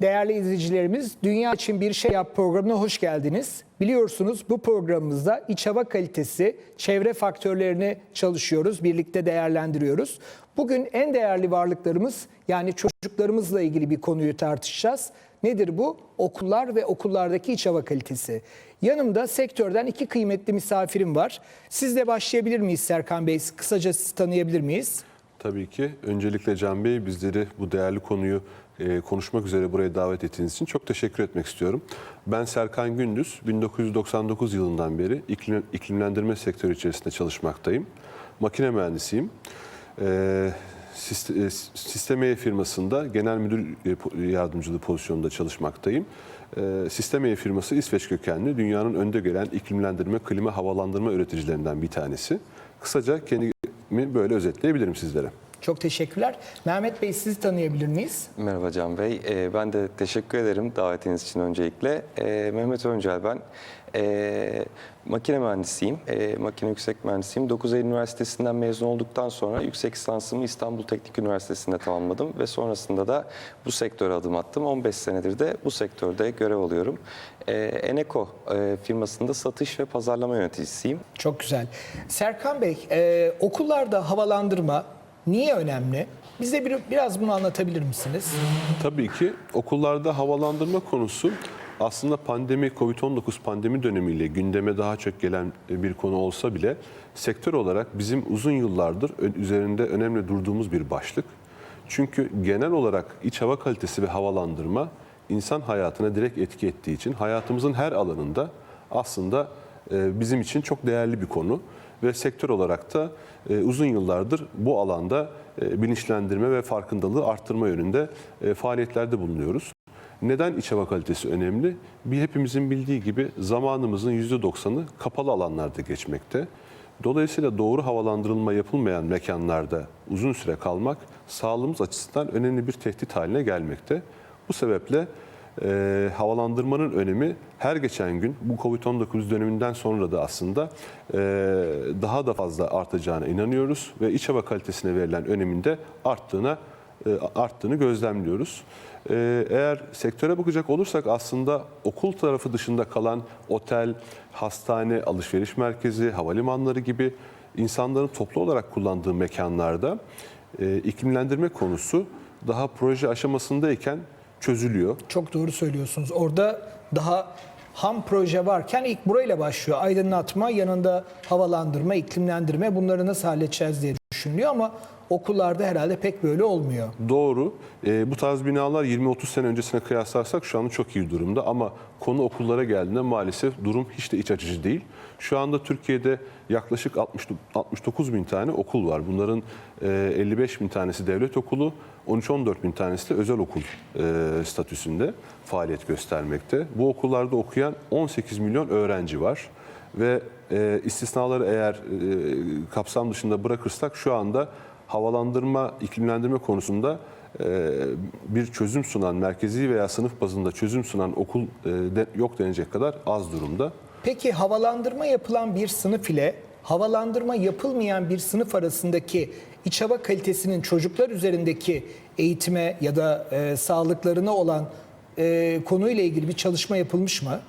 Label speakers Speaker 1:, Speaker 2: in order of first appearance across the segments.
Speaker 1: Değerli izleyicilerimiz, Dünya için Bir Şey Yap programına hoş geldiniz. Biliyorsunuz bu programımızda iç hava kalitesi, çevre faktörlerini çalışıyoruz, birlikte değerlendiriyoruz. Bugün en değerli varlıklarımız yani çocuklarımızla ilgili bir konuyu tartışacağız. Nedir bu? Okullar ve okullardaki iç hava kalitesi. Yanımda sektörden iki kıymetli misafirim var. Sizle başlayabilir miyiz Serkan Bey? Kısaca sizi tanıyabilir miyiz?
Speaker 2: Tabii ki. Öncelikle Can Bey bizleri bu değerli konuyu e, konuşmak üzere buraya davet ettiğiniz için çok teşekkür etmek istiyorum. Ben Serkan Gündüz, 1999 yılından beri iklim, iklimlendirme sektörü içerisinde çalışmaktayım. Makine mühendisiyim. E, e, Sistemeye firmasında genel müdür e, yardımcılığı pozisyonunda çalışmaktayım. E, Sistemeye firması İsveç kökenli, dünyanın önde gelen iklimlendirme, klima, havalandırma üreticilerinden bir tanesi. Kısaca kendimi böyle özetleyebilirim sizlere.
Speaker 1: Çok teşekkürler. Mehmet Bey sizi tanıyabilir miyiz?
Speaker 3: Merhaba Can Bey. Ee, ben de teşekkür ederim davetiniz için öncelikle. Ee, Mehmet Öncel ben. Ee, makine mühendisiyim. Ee, makine yüksek mühendisiyim. 9 Eylül Üniversitesi'nden mezun olduktan sonra yüksek lisansımı İstanbul Teknik Üniversitesi'nde tamamladım. Ve sonrasında da bu sektöre adım attım. 15 senedir de bu sektörde görev alıyorum. Ee, Eneco e, firmasında satış ve pazarlama yöneticisiyim.
Speaker 1: Çok güzel. Serkan Bey, e, okullarda havalandırma niye önemli? Bize bir, biraz bunu anlatabilir misiniz?
Speaker 2: Tabii ki okullarda havalandırma konusu aslında pandemi, Covid-19 pandemi dönemiyle gündeme daha çok gelen bir konu olsa bile sektör olarak bizim uzun yıllardır üzerinde önemli durduğumuz bir başlık. Çünkü genel olarak iç hava kalitesi ve havalandırma insan hayatına direkt etki ettiği için hayatımızın her alanında aslında e, bizim için çok değerli bir konu ve sektör olarak da uzun yıllardır bu alanda e, bilinçlendirme ve farkındalığı arttırma yönünde e, faaliyetlerde bulunuyoruz. Neden iç hava kalitesi önemli? Bir hepimizin bildiği gibi zamanımızın %90'ı kapalı alanlarda geçmekte. Dolayısıyla doğru havalandırılma yapılmayan mekanlarda uzun süre kalmak sağlığımız açısından önemli bir tehdit haline gelmekte. Bu sebeple e, havalandırmanın önemi her geçen gün bu Covid-19 döneminden sonra da aslında e, daha da fazla artacağına inanıyoruz ve iç hava kalitesine verilen önemin de arttığına e, arttığını gözlemliyoruz. E, Eğer sektöre bakacak olursak aslında okul tarafı dışında kalan otel, hastane, alışveriş merkezi, havalimanları gibi insanların toplu olarak kullandığı mekanlarda e, iklimlendirme konusu daha proje aşamasındayken çözülüyor.
Speaker 1: Çok doğru söylüyorsunuz. Orada daha ham proje varken ilk burayla başlıyor. Aydınlatma, yanında havalandırma, iklimlendirme bunları nasıl halledeceğiz diye düşünülüyor ama okullarda herhalde pek böyle olmuyor.
Speaker 2: Doğru. Ee, bu tarz binalar 20-30 sene öncesine kıyaslarsak şu anda çok iyi durumda ama konu okullara geldiğinde maalesef durum hiç de iç açıcı değil. Şu anda Türkiye'de yaklaşık 60, 69 bin tane okul var. Bunların e, 55 bin tanesi devlet okulu, 13-14 bin tanesi de özel okul e, statüsünde faaliyet göstermekte. Bu okullarda okuyan 18 milyon öğrenci var ve e, istisnaları eğer e, kapsam dışında bırakırsak şu anda havalandırma, iklimlendirme konusunda bir çözüm sunan, merkezi veya sınıf bazında çözüm sunan okul yok denecek kadar az durumda.
Speaker 1: Peki havalandırma yapılan bir sınıf ile havalandırma yapılmayan bir sınıf arasındaki iç hava kalitesinin çocuklar üzerindeki eğitime ya da e, sağlıklarına olan e, konuyla ilgili bir çalışma yapılmış mı?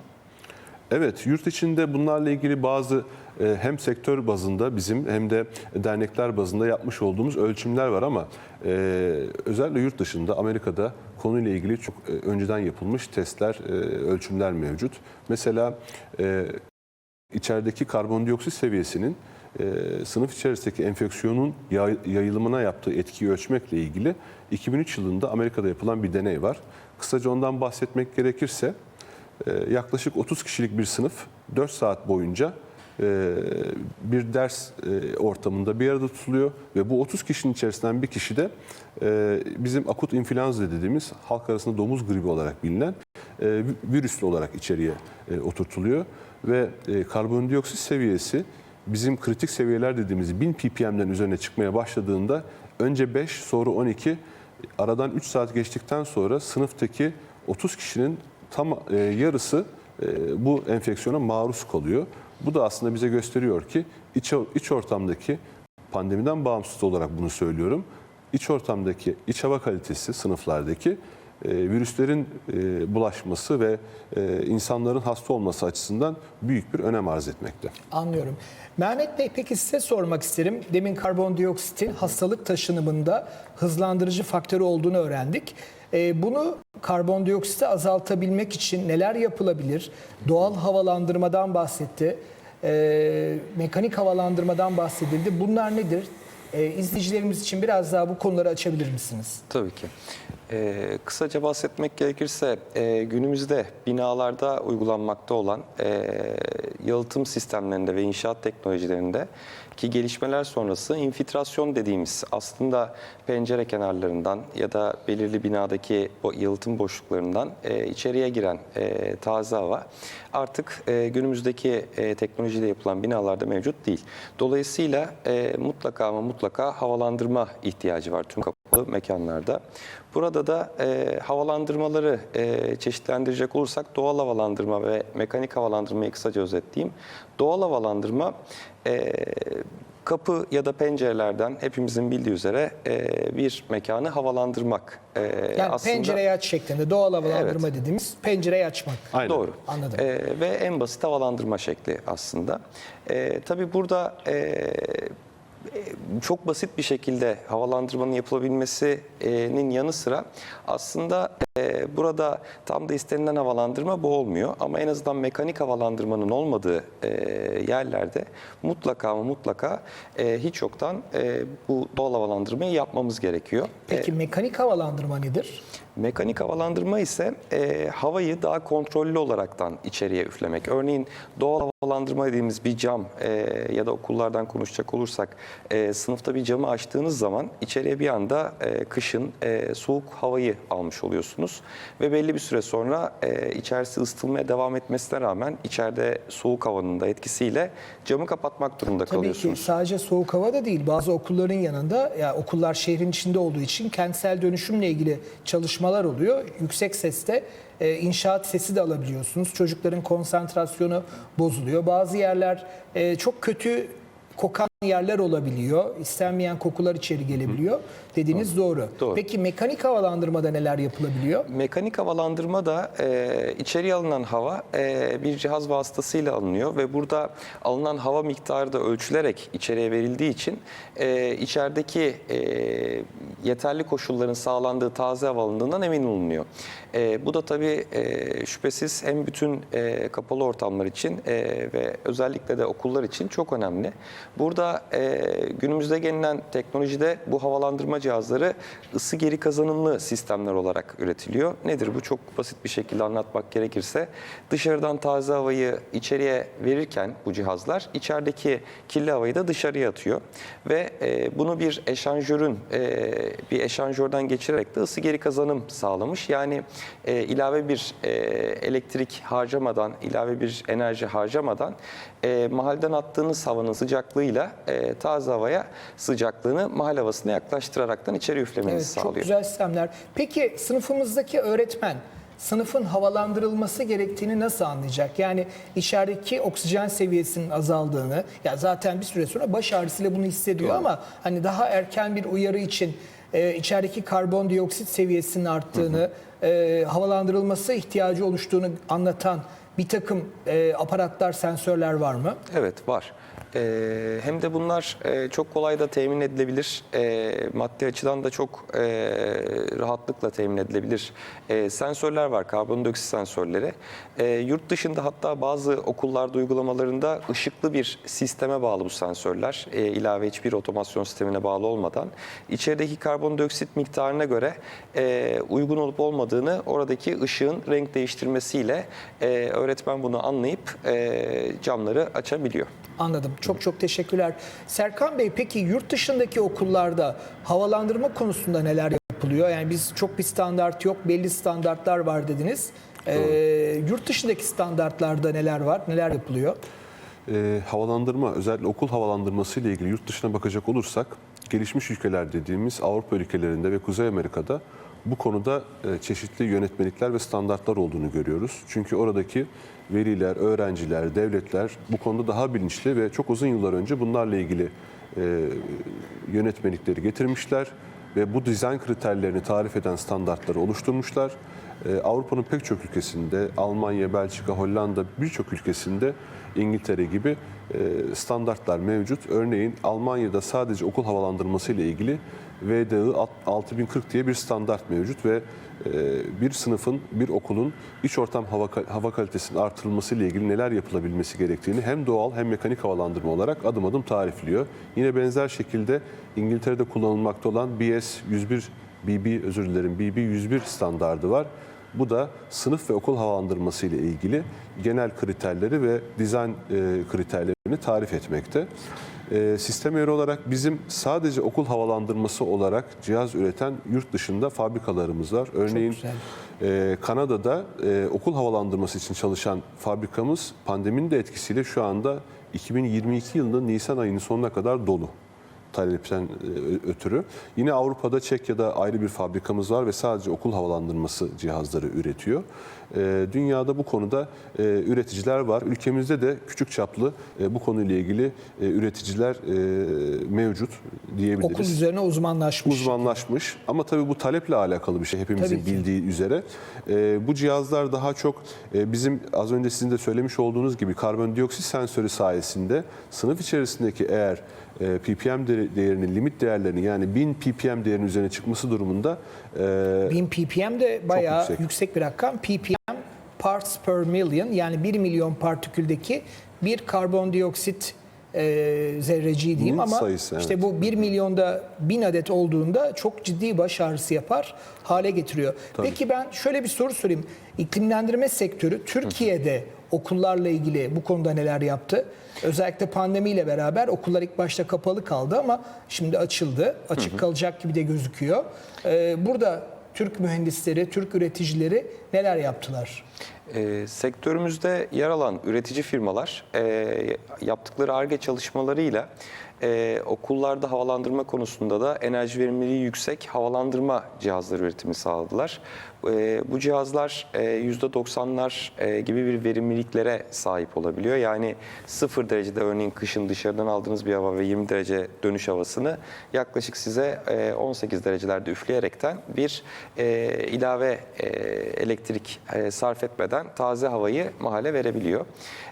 Speaker 2: Evet, yurt içinde bunlarla ilgili bazı e, hem sektör bazında bizim hem de dernekler bazında yapmış olduğumuz ölçümler var ama e, özellikle yurt dışında Amerika'da konuyla ilgili çok e, önceden yapılmış testler, ölçümler mevcut. Mesela içerideki karbondioksit seviyesinin sınıf içerisindeki enfeksiyonun yay- yayılımına yaptığı etkiyi ölçmekle ilgili 2003 yılında Amerika'da yapılan bir deney var. Kısaca ondan bahsetmek gerekirse yaklaşık 30 kişilik bir sınıf 4 saat boyunca e, bir ders e, ortamında bir arada tutuluyor ve bu 30 kişinin içerisinden bir kişi de e, bizim akut influenza dediğimiz halk arasında domuz gribi olarak bilinen vi- virüslü olarak içeriye oturtuluyor ve karbondioksit seviyesi bizim kritik seviyeler dediğimiz 1000 ppm'den üzerine çıkmaya başladığında önce 5 sonra 12 aradan 3 saat geçtikten sonra sınıftaki 30 kişinin tam e, yarısı e, bu enfeksiyona maruz kalıyor. Bu da aslında bize gösteriyor ki iç, iç ortamdaki pandemiden bağımsız olarak bunu söylüyorum. İç ortamdaki iç hava kalitesi sınıflardaki e, virüslerin e, bulaşması ve e, insanların hasta olması açısından büyük bir önem arz etmekte.
Speaker 1: Anlıyorum. Mehmet Bey peki size sormak isterim. Demin karbondioksitin hastalık taşınımında hızlandırıcı faktörü olduğunu öğrendik. Ee, bunu karbondioksiti azaltabilmek için neler yapılabilir? Doğal havalandırmadan bahsetti. Ee, mekanik havalandırmadan bahsedildi. Bunlar nedir? Ee, izleyicilerimiz için biraz daha bu konuları açabilir misiniz?
Speaker 3: Tabii ki. Ee, kısaca bahsetmek gerekirse e, günümüzde binalarda uygulanmakta olan e, yalıtım sistemlerinde ve inşaat teknolojilerinde ki gelişmeler sonrası infiltrasyon dediğimiz aslında pencere kenarlarından ya da belirli binadaki bu yalıtım boşluklarından e, içeriye giren e, taze hava artık e, günümüzdeki e, teknolojiyle yapılan binalarda mevcut değil. Dolayısıyla e, mutlaka ama mutlaka havalandırma ihtiyacı var tüm kapalı mekanlarda. Burada da e, havalandırmaları e, çeşitlendirecek olursak doğal havalandırma ve mekanik havalandırmayı kısaca özetleyeyim. Doğal havalandırma e, kapı ya da pencerelerden hepimizin bildiği üzere e, bir mekanı havalandırmak. E,
Speaker 1: Yani pencereyi aç şeklinde doğal havalandırma dediğimiz pencereyi açmak.
Speaker 2: Aynen.
Speaker 3: Doğru.
Speaker 1: Anladım.
Speaker 3: Ee, ve en basit havalandırma şekli aslında. Ee, tabii burada e, e, çok basit bir şekilde havalandırmanın yapılabilmesinin yanı sıra aslında e, burada tam da istenilen havalandırma bu olmuyor. Ama en azından mekanik havalandırmanın olmadığı e, yerlerde mutlaka ama mutlaka e, hiç yoktan bu doğal havalandırmayı yapmamız gerekiyor.
Speaker 1: Peki mekanik havalandırma nedir?
Speaker 3: Mekanik havalandırma ise e, havayı daha kontrollü olaraktan içeriye üflemek. Örneğin doğal havalandırma dediğimiz bir cam e, ya da okullardan konuşacak olursak e, sınıfta bir camı açtığınız zaman içeriye bir anda e, kışın e, soğuk havayı almış oluyorsunuz. Ve belli bir süre sonra e, içerisi ısıtılmaya devam etmesine rağmen içeride soğuk havanın da etkisiyle camı kapatmak durumunda
Speaker 1: Tabii ki
Speaker 3: kalıyorsunuz.
Speaker 1: sadece soğuk hava da değil. Bazı okulların yanında ya okullar şehrin içinde olduğu için kentsel dönüşümle ilgili çalışmalar oluyor. Yüksek seste e, inşaat sesi de alabiliyorsunuz. Çocukların konsantrasyonu bozuluyor. Bazı yerler e, çok kötü kokan yerler olabiliyor. İstenmeyen kokular içeri gelebiliyor. Dediğiniz doğru.
Speaker 3: Doğru.
Speaker 1: Peki mekanik havalandırmada neler yapılabiliyor?
Speaker 3: Mekanik havalandırma da e, içeriye alınan hava e, bir cihaz vasıtasıyla alınıyor ve burada alınan hava miktarı da ölçülerek içeriye verildiği için e, içerideki e, yeterli koşulların sağlandığı taze hava alındığından emin olunuyor. E, bu da tabii e, şüphesiz hem bütün e, kapalı ortamlar için e, ve özellikle de okullar için çok önemli. Burada e, günümüzde gelinen teknolojide bu havalandırma cihazları ısı geri kazanımlı sistemler olarak üretiliyor. Nedir bu? Çok basit bir şekilde anlatmak gerekirse dışarıdan taze havayı içeriye verirken bu cihazlar içerideki kirli havayı da dışarıya atıyor ve e, bunu bir eşanjörün e, bir eşanjörden geçirerek de ısı geri kazanım sağlamış. Yani e, ilave bir e, elektrik harcamadan, ilave bir enerji harcamadan e, mahalleden attığınız havanın sıcaklığıyla e, taze havaya sıcaklığını mahalle havasına yaklaştıraraktan içeri üflemenizi
Speaker 1: Evet,
Speaker 3: sağlıyor.
Speaker 1: çok güzel sistemler. Peki sınıfımızdaki öğretmen sınıfın havalandırılması gerektiğini nasıl anlayacak? Yani içerideki oksijen seviyesinin azaldığını, ya zaten bir süre sonra baş ağrısıyla bunu hissediyor ama hani daha erken bir uyarı için e, içerideki karbondioksit seviyesinin arttığını, e, havalandırılması ihtiyacı oluştuğunu anlatan bir takım e, aparatlar, sensörler var mı?
Speaker 3: Evet var. Ee, hem de bunlar e, çok kolay da temin edilebilir. E, maddi açıdan da çok e, rahatlıkla temin edilebilir. E, sensörler var, karbondioksit sensörleri. E, yurt dışında hatta bazı okullarda uygulamalarında ışıklı bir sisteme bağlı bu sensörler. E, ilave hiçbir otomasyon sistemine bağlı olmadan. içerideki karbondioksit miktarına göre e, uygun olup olmadığını oradaki ışığın renk değiştirmesiyle e, öğretmen bunu anlayıp e, camları açabiliyor.
Speaker 1: Anladım. Çok çok teşekkürler. Serkan Bey peki yurt dışındaki okullarda havalandırma konusunda neler yapılıyor? Yani biz çok bir standart yok, belli standartlar var dediniz. Ee, yurt dışındaki standartlarda neler var, neler yapılıyor?
Speaker 2: E, havalandırma, özellikle okul havalandırması ile ilgili yurt dışına bakacak olursak, gelişmiş ülkeler dediğimiz Avrupa ülkelerinde ve Kuzey Amerika'da bu konuda e, çeşitli yönetmelikler ve standartlar olduğunu görüyoruz. Çünkü oradaki veliler, öğrenciler, devletler bu konuda daha bilinçli ve çok uzun yıllar önce bunlarla ilgili e, yönetmelikleri getirmişler ve bu dizayn kriterlerini tarif eden standartları oluşturmuşlar. E, Avrupa'nın pek çok ülkesinde, Almanya, Belçika, Hollanda birçok ülkesinde İngiltere gibi standartlar mevcut. Örneğin Almanya'da sadece okul havalandırması ile ilgili VDI 6040 diye bir standart mevcut ve e, bir sınıfın, bir okulun iç ortam hava, hava kalitesinin artırılması ile ilgili neler yapılabilmesi gerektiğini hem doğal hem mekanik havalandırma olarak adım adım tarifliyor. Yine benzer şekilde İngiltere'de kullanılmakta olan BS 101 BB özür dilerim BB 101 standardı var. Bu da sınıf ve okul havalandırması ile ilgili genel kriterleri ve dizayn e, kriterlerini tarif etmekte. E, sistem eğri olarak bizim sadece okul havalandırması olarak cihaz üreten yurt dışında fabrikalarımız var. Örneğin e, Kanada'da e, okul havalandırması için çalışan fabrikamız pandeminin de etkisiyle şu anda 2022 yılının Nisan ayının sonuna kadar dolu talepten e, ötürü. Yine Avrupa'da Çekya'da ayrı bir fabrikamız var ve sadece okul havalandırması cihazları üretiyor. E, Dünyada bu konuda e, üreticiler var. Ülkemizde de küçük çaplı e, bu konuyla ilgili e, üreticiler mevcut diyebiliriz
Speaker 1: Okul üzerine uzmanlaşmış.
Speaker 2: uzmanlaşmış ama tabii bu taleple alakalı bir şey hepimizin bildiği üzere. Ee, bu cihazlar daha çok bizim az önce sizin de söylemiş olduğunuz gibi karbondioksit sensörü sayesinde sınıf içerisindeki eğer ppm de- değerinin limit değerlerinin yani 1000 ppm değerinin üzerine çıkması durumunda e,
Speaker 1: 1000 ppm de bayağı
Speaker 2: yüksek.
Speaker 1: yüksek. bir rakam. ppm parts per million yani 1 milyon partiküldeki bir karbondioksit e, zerreciği diyeyim ama
Speaker 2: sayısı, evet.
Speaker 1: işte bu 1 milyonda 1000 adet olduğunda çok ciddi baş ağrısı yapar hale getiriyor. Peki ben şöyle bir soru sorayım. İklimlendirme sektörü Türkiye'de okullarla ilgili bu konuda neler yaptı? Özellikle pandemiyle beraber okullar ilk başta kapalı kaldı ama şimdi açıldı. Açık kalacak gibi de gözüküyor. Ee, burada Türk mühendisleri, Türk üreticileri neler yaptılar?
Speaker 3: E, sektörümüzde yer alan üretici firmalar e, yaptıkları ARGE çalışmalarıyla e, okullarda havalandırma konusunda da enerji verimliliği yüksek havalandırma cihazları üretimi sağladılar. E, bu cihazlar e, %90'lar e, gibi bir verimliliklere sahip olabiliyor. Yani 0 derecede örneğin kışın dışarıdan aldığınız bir hava ve 20 derece dönüş havasını yaklaşık size e, 18 derecelerde üfleyerekten bir e, ilave e, elektrik e, sarf etmeden taze havayı mahalle verebiliyor.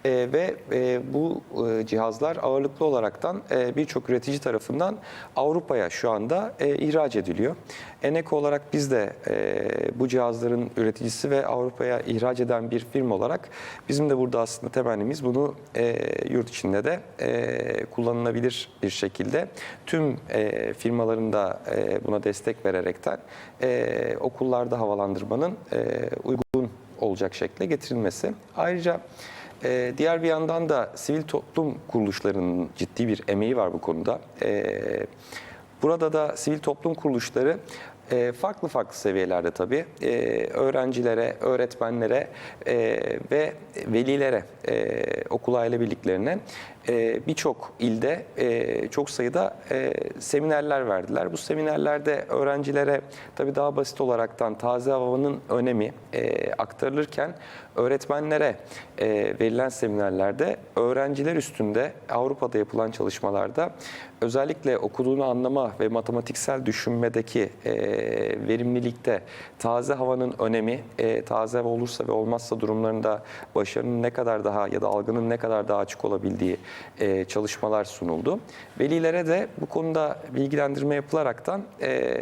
Speaker 3: E, ve e, bu e, cihazlar ağırlıklı olaraktan e, birçok üretici tarafından Avrupa'ya şu anda e, ihraç ediliyor. Eneco olarak biz de e, bu cihazların üreticisi ve Avrupa'ya ihraç eden bir firma olarak bizim de burada aslında temennimiz bunu e, yurt içinde de e, kullanılabilir bir şekilde tüm e, firmaların da e, buna destek vererekten e, okullarda havalandırmanın e, uygun olacak şekle getirilmesi. Ayrıca e, diğer bir yandan da sivil toplum kuruluşlarının ciddi bir emeği var bu konuda. E, burada da sivil toplum kuruluşları e, farklı farklı seviyelerde tabii e, öğrencilere, öğretmenlere e, ve velilere, e, okul aile birliklerine e, birçok ilde e, çok sayıda e, seminerler verdiler. Bu seminerlerde öğrencilere tabii daha basit olaraktan taze havanın önemi e, aktarılırken öğretmenlere verilen seminerlerde öğrenciler üstünde Avrupa'da yapılan çalışmalarda özellikle okuduğunu anlama ve matematiksel düşünmedeki verimlilikte taze havanın önemi, taze hava olursa ve olmazsa durumlarında başarının ne kadar daha ya da algının ne kadar daha açık olabildiği e, çalışmalar sunuldu. Velilere de bu konuda bilgilendirme yapılaraktan e,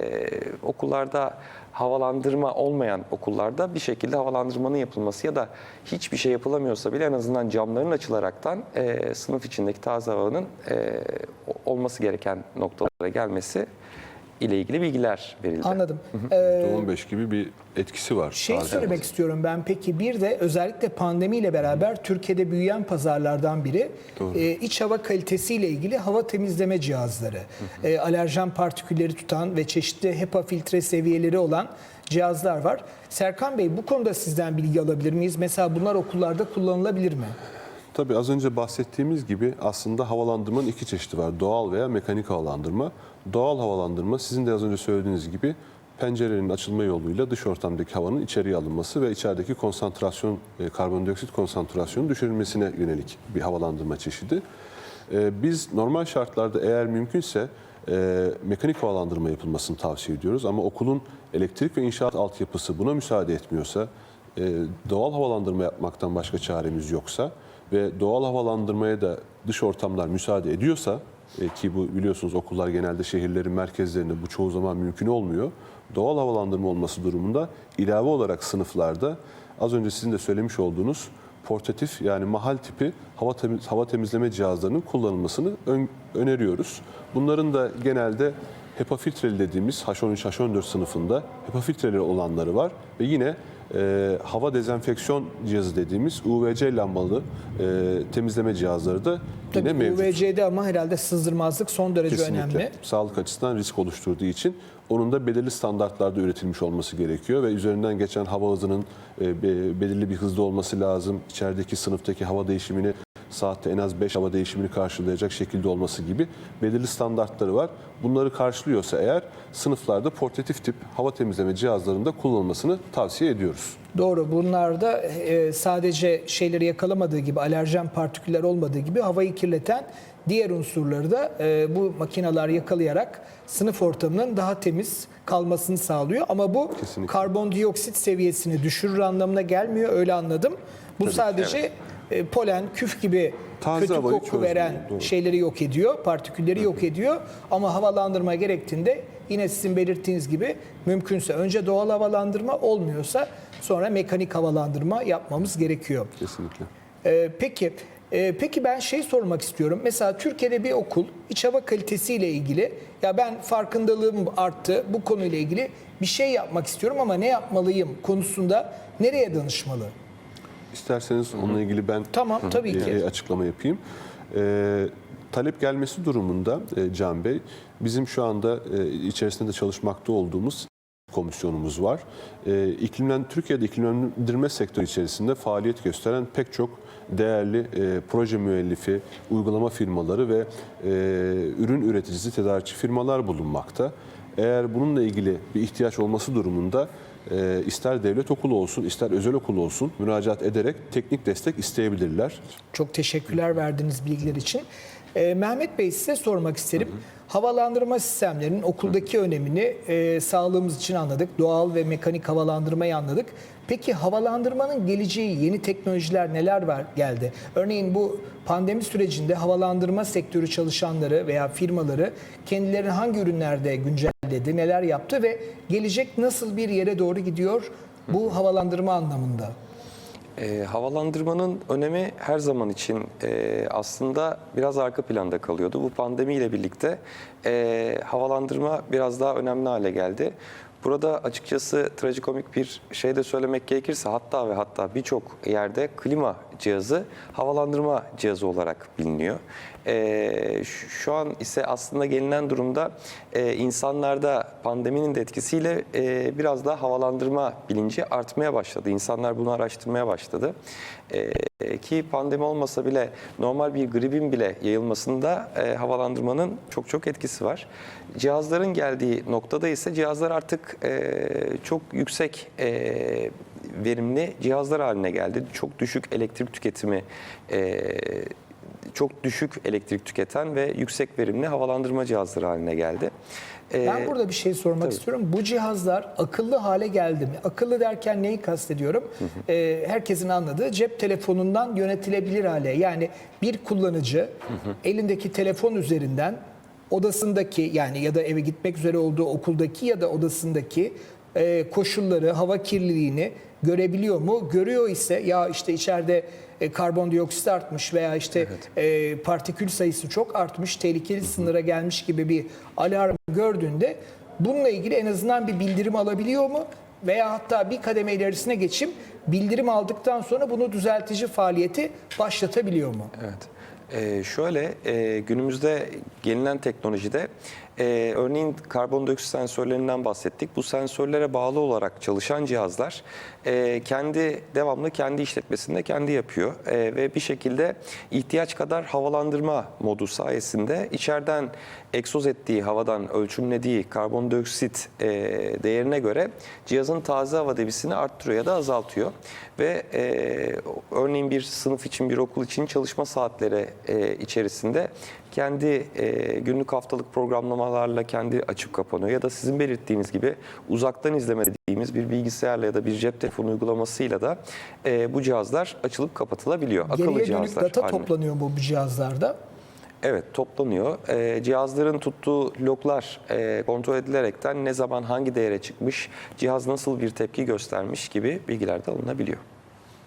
Speaker 3: okullarda havalandırma olmayan okullarda bir şekilde havalandırmanın yapılması ya da hiçbir şey yapılamıyorsa bile en azından camların açılaraktan e, sınıf içindeki taze havanın e, olması gereken noktalara gelmesi ile ilgili bilgiler verildi.
Speaker 1: Anladım. Ee,
Speaker 2: 15 gibi bir etkisi var.
Speaker 1: Şey söylemek
Speaker 2: havanın.
Speaker 1: istiyorum ben peki bir de özellikle pandemiyle beraber Türkiye'de büyüyen pazarlardan biri
Speaker 2: Doğru.
Speaker 1: e, iç hava kalitesiyle ilgili hava temizleme cihazları. E, alerjen partikülleri tutan ve çeşitli HEPA filtre seviyeleri olan cihazlar var. Serkan Bey bu konuda sizden bilgi alabilir miyiz? Mesela bunlar okullarda kullanılabilir mi?
Speaker 2: Tabii az önce bahsettiğimiz gibi aslında havalandırmanın iki çeşidi var. Doğal veya mekanik havalandırma. Doğal havalandırma sizin de az önce söylediğiniz gibi pencerenin açılma yoluyla dış ortamdaki havanın içeriye alınması ve içerideki konsantrasyon, e, karbondioksit konsantrasyonu düşürülmesine yönelik bir havalandırma çeşidi. E, Biz normal şartlarda eğer mümkünse e, mekanik havalandırma yapılmasını tavsiye ediyoruz. Ama okulun elektrik ve inşaat altyapısı buna müsaade etmiyorsa, doğal havalandırma yapmaktan başka çaremiz yoksa ve doğal havalandırmaya da dış ortamlar müsaade ediyorsa e, ki bu biliyorsunuz okullar genelde şehirlerin merkezlerinde bu çoğu zaman mümkün olmuyor. Doğal havalandırma olması durumunda ilave olarak sınıflarda az önce sizin de söylemiş olduğunuz portatif yani mahal tipi hava temiz, hava temizleme cihazlarının kullanılmasını ön- öneriyoruz. Bunların da genelde HEPA filtreli dediğimiz H13 H14 sınıfında HEPA filtreli olanları var ve yine e, hava dezenfeksiyon cihazı dediğimiz UVC lambalı e, temizleme cihazları da yine
Speaker 1: Tabii
Speaker 2: mevcut.
Speaker 1: UVC'de ama herhalde sızdırmazlık son derece
Speaker 2: Kesinlikle.
Speaker 1: önemli.
Speaker 2: Sağlık açısından risk oluşturduğu için onun da belirli standartlarda üretilmiş olması gerekiyor ve üzerinden geçen hava hızının e, be- belirli bir hızda olması lazım. İçerideki sınıftaki hava değişimini saatte en az 5 hava değişimini karşılayacak şekilde olması gibi belirli standartları var. Bunları karşılıyorsa eğer sınıflarda portatif tip hava temizleme cihazlarında kullanılmasını tavsiye ediyoruz.
Speaker 1: Doğru. Bunlarda e, sadece şeyleri yakalamadığı gibi, alerjen partiküller olmadığı gibi havayı kirleten diğer unsurları da e, bu makineler yakalayarak sınıf ortamının daha temiz kalmasını sağlıyor. Ama bu
Speaker 2: Kesinlikle.
Speaker 1: karbondioksit seviyesini düşürür anlamına gelmiyor. Öyle anladım. Bu sadece e, polen, küf gibi
Speaker 2: Taze
Speaker 1: kötü
Speaker 2: havayı
Speaker 1: koku
Speaker 2: çözmüyor,
Speaker 1: veren
Speaker 2: doğru.
Speaker 1: şeyleri yok ediyor, partikülleri yok ediyor. Ama havalandırma gerektiğinde yine sizin belirttiğiniz gibi mümkünse önce doğal havalandırma olmuyorsa sonra mekanik havalandırma yapmamız gerekiyor.
Speaker 2: Kesinlikle.
Speaker 1: Ee, peki, e, peki ben şey sormak istiyorum. Mesela Türkiye'de bir okul iç hava kalitesiyle ilgili ya ben farkındalığım arttı bu konuyla ilgili bir şey yapmak istiyorum ama ne yapmalıyım konusunda nereye danışmalı?
Speaker 2: İsterseniz onunla ilgili ben
Speaker 1: Tamam, tabii ki.
Speaker 2: e, açıklama yapayım. E, talep gelmesi durumunda e, Can Bey, bizim şu anda e, içerisinde de çalışmakta olduğumuz komisyonumuz var. E, iklimlen, Türkiye'de iklimlendirme sektörü içerisinde faaliyet gösteren pek çok değerli e, proje müellifi, uygulama firmaları ve e, ürün üreticisi, tedarikçi firmalar bulunmakta. Eğer bununla ilgili bir ihtiyaç olması durumunda e, ister devlet okulu olsun, ister özel okul olsun müracaat ederek teknik destek isteyebilirler.
Speaker 1: Çok teşekkürler verdiğiniz bilgiler için. Ee, Mehmet Bey size sormak isterim. Havalandırma sistemlerinin okuldaki önemini e, sağlığımız için anladık. Doğal ve mekanik havalandırmayı anladık. Peki havalandırmanın geleceği, yeni teknolojiler neler var geldi? Örneğin bu pandemi sürecinde havalandırma sektörü çalışanları veya firmaları kendilerini hangi ürünlerde güncelledi, neler yaptı ve gelecek nasıl bir yere doğru gidiyor bu havalandırma anlamında?
Speaker 3: E, havalandırmanın önemi her zaman için e, aslında biraz arka planda kalıyordu. Bu pandemiyle birlikte e, havalandırma biraz daha önemli hale geldi. Burada açıkçası trajikomik bir şey de söylemek gerekirse hatta ve hatta birçok yerde klima cihazı havalandırma cihazı olarak biliniyor. E, şu- an ise aslında gelinen durumda e, insanlarda pandeminin de etkisiyle e, biraz daha havalandırma bilinci artmaya başladı. İnsanlar bunu araştırmaya başladı. E, ki pandemi olmasa bile normal bir gripin bile yayılmasında e, havalandırmanın çok çok etkisi var. Cihazların geldiği noktada ise cihazlar artık e, çok yüksek e, verimli cihazlar haline geldi. Çok düşük elektrik tüketimi e, çok düşük elektrik tüketen ve yüksek verimli havalandırma cihazları haline geldi. E,
Speaker 1: Ben burada bir şey sormak
Speaker 3: tabii.
Speaker 1: istiyorum. Bu cihazlar akıllı hale geldi mi? Akıllı derken neyi kastediyorum? Ee, herkesin anladığı cep telefonundan yönetilebilir hale. Yani bir kullanıcı elindeki telefon üzerinden odasındaki yani ya da eve gitmek üzere olduğu okuldaki ya da odasındaki e, koşulları, hava kirliliğini görebiliyor mu? Görüyor ise ya işte içeride e, karbondioksit artmış veya işte e, partikül sayısı çok artmış, tehlikeli sınıra gelmiş gibi bir alarm gördüğünde bununla ilgili en azından bir bildirim alabiliyor mu? Veya hatta bir kademe ilerisine geçip bildirim aldıktan sonra bunu düzeltici faaliyeti başlatabiliyor mu?
Speaker 3: Evet. Ee, şöyle e, günümüzde gelinen teknolojide e, örneğin karbondioksit sensörlerinden bahsettik. Bu sensörlere bağlı olarak çalışan cihazlar e, kendi devamlı kendi işletmesinde kendi yapıyor E, ve bir şekilde ihtiyaç kadar havalandırma modu sayesinde içeriden egzoz ettiği havadan ölçümlediği karbondioksit e, değerine göre cihazın taze hava debisini arttırıyor ya da azaltıyor ve e, örneğin bir sınıf için bir okul için çalışma saatleri e, içerisinde kendi e, günlük haftalık programlamalarla kendi açıp kapanıyor ya da sizin belirttiğiniz gibi uzaktan izleme dediğimiz bir bilgisayarla ya da bir cep telefonu uygulamasıyla da e, bu cihazlar açılıp kapatılabiliyor. Akıllı
Speaker 1: Geriye dönük
Speaker 3: cihazlar.
Speaker 1: data
Speaker 3: haline.
Speaker 1: toplanıyor mu bu cihazlarda?
Speaker 3: Evet toplanıyor. Ee, cihazların tuttuğu loglar e, kontrol edilerekten ne zaman hangi değere çıkmış, cihaz nasıl bir tepki göstermiş gibi bilgiler de alınabiliyor.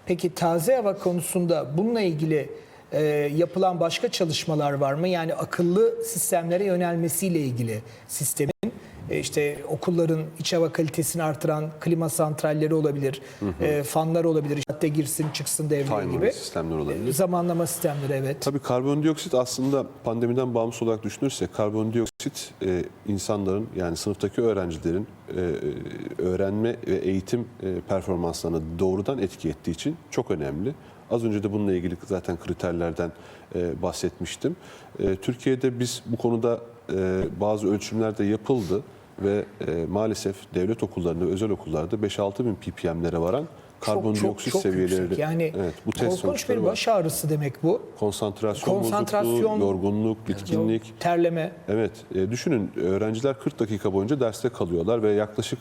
Speaker 1: Peki taze hava konusunda bununla ilgili e, yapılan başka çalışmalar var mı? Yani akıllı sistemlere yönelmesiyle ilgili sistemin e, işte okulların iç hava kalitesini artıran klima santralleri olabilir, e, fanlar olabilir, işte girsin çıksın devreye
Speaker 2: Timer
Speaker 1: gibi.
Speaker 2: sistemler olabilir.
Speaker 1: Zamanlama sistemleri evet.
Speaker 2: Tabii karbondioksit aslında pandemiden bağımsız olarak düşünürsek karbondioksit e, insanların yani sınıftaki öğrencilerin e, e, öğrenme ve eğitim e, performanslarına doğrudan etki ettiği için çok önemli. Az önce de bununla ilgili zaten kriterlerden e, bahsetmiştim. E, Türkiye'de biz bu konuda e, bazı ölçümler de yapıldı ve e, maalesef devlet okullarında özel okullarda 5-6 bin ppm'lere varan karbondioksit seviyeleri.
Speaker 1: yüksek. Yani
Speaker 2: evet, bu test
Speaker 1: korkunç bir
Speaker 2: var.
Speaker 1: baş ağrısı demek bu.
Speaker 2: Konsantrasyon,
Speaker 1: Konsantrasyon-
Speaker 2: bozukluğu, yorgunluk, bitkinlik.
Speaker 1: Terleme.
Speaker 2: Evet, e, düşünün öğrenciler 40 dakika boyunca derste kalıyorlar ve yaklaşık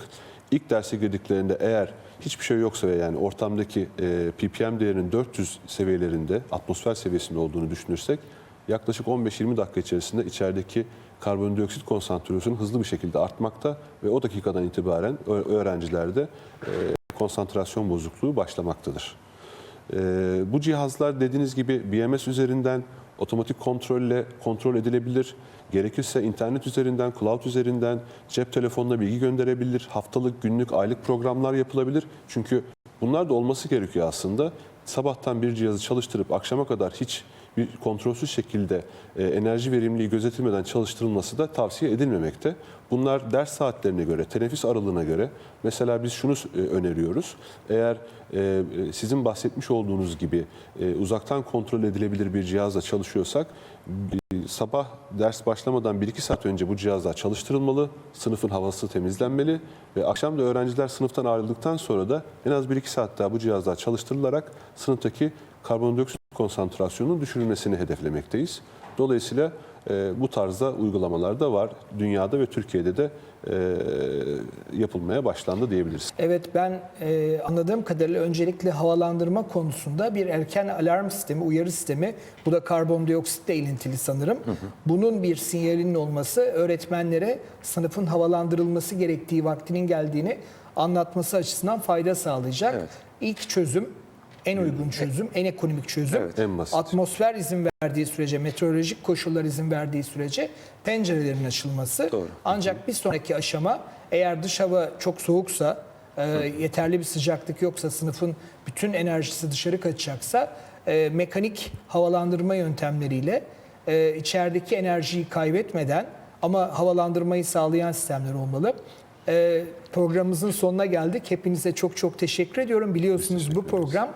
Speaker 2: ilk derse girdiklerinde eğer hiçbir şey yoksa ve yani ortamdaki e, ppm değerinin 400 seviyelerinde, atmosfer seviyesinde olduğunu düşünürsek yaklaşık 15-20 dakika içerisinde içerideki karbondioksit konsantrasyonu hızlı bir şekilde artmakta ve o dakikadan itibaren öğrencilerde e, konsantrasyon bozukluğu başlamaktadır. Ee, bu cihazlar dediğiniz gibi BMS üzerinden otomatik kontrolle kontrol edilebilir. Gerekirse internet üzerinden, cloud üzerinden cep telefonuna bilgi gönderebilir. Haftalık, günlük, aylık programlar yapılabilir. Çünkü bunlar da olması gerekiyor aslında. Sabahtan bir cihazı çalıştırıp akşama kadar hiç bir kontrolsüz şekilde e, enerji verimliliği gözetilmeden çalıştırılması da tavsiye edilmemekte. Bunlar ders saatlerine göre, teneffüs aralığına göre mesela biz şunu e, öneriyoruz. Eğer e, e, sizin bahsetmiş olduğunuz gibi e, uzaktan kontrol edilebilir bir cihazla çalışıyorsak sabah ders başlamadan 1-2 saat önce bu cihazlar çalıştırılmalı, sınıfın havası temizlenmeli ve akşam da öğrenciler sınıftan ayrıldıktan sonra da en az 1-2 saat daha bu cihazlar çalıştırılarak sınıftaki karbondioksit konsantrasyonunun düşürülmesini hedeflemekteyiz. Dolayısıyla e, bu tarzda uygulamalar da var. Dünyada ve Türkiye'de de e, yapılmaya başlandı diyebiliriz.
Speaker 1: Evet ben e, anladığım kadarıyla öncelikle havalandırma konusunda bir erken alarm sistemi, uyarı sistemi, bu da karbondioksitle ilintili sanırım. Bunun bir sinyalinin olması öğretmenlere sınıfın havalandırılması gerektiği vaktinin geldiğini anlatması açısından fayda sağlayacak.
Speaker 3: Evet.
Speaker 1: İlk çözüm, en uygun çözüm, en ekonomik çözüm.
Speaker 3: Evet.
Speaker 2: En basit.
Speaker 1: Atmosfer izin verdiği sürece, meteorolojik koşullar izin verdiği sürece pencerelerin açılması.
Speaker 3: Doğru.
Speaker 1: Ancak bir sonraki aşama eğer dış hava çok soğuksa, e, yeterli bir sıcaklık yoksa, sınıfın bütün enerjisi dışarı kaçacaksa e, mekanik havalandırma yöntemleriyle e, içerideki enerjiyi kaybetmeden ama havalandırmayı sağlayan sistemler olmalı. E, programımızın sonuna geldik. Hepinize çok çok teşekkür ediyorum. Biliyorsunuz bu program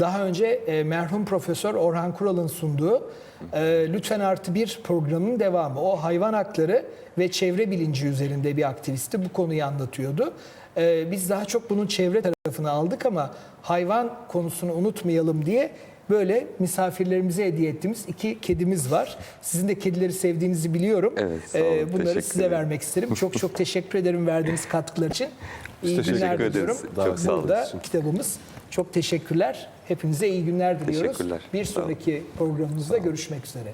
Speaker 1: daha önce e, merhum Profesör Orhan Kural'ın sunduğu e, Lütfen Artı Bir programının devamı. O hayvan hakları ve çevre bilinci üzerinde bir aktivisti. Bu konuyu anlatıyordu. E, biz daha çok bunun çevre tarafını aldık ama hayvan konusunu unutmayalım diye böyle misafirlerimize hediye ettiğimiz iki kedimiz var. Sizin de kedileri sevdiğinizi biliyorum.
Speaker 3: Evet, sağ olun.
Speaker 1: bunları
Speaker 3: Teşekkür
Speaker 1: size
Speaker 3: ederim.
Speaker 1: vermek isterim. Çok çok teşekkür ederim verdiğiniz katkılar için. İyi
Speaker 2: teşekkür
Speaker 1: günler diliyorum.
Speaker 3: Çok sağ olun.
Speaker 1: Burada kitabımız. Çok teşekkürler. Hepinize iyi günler diliyoruz.
Speaker 3: Teşekkürler.
Speaker 1: Bir sonraki programımızda görüşmek üzere.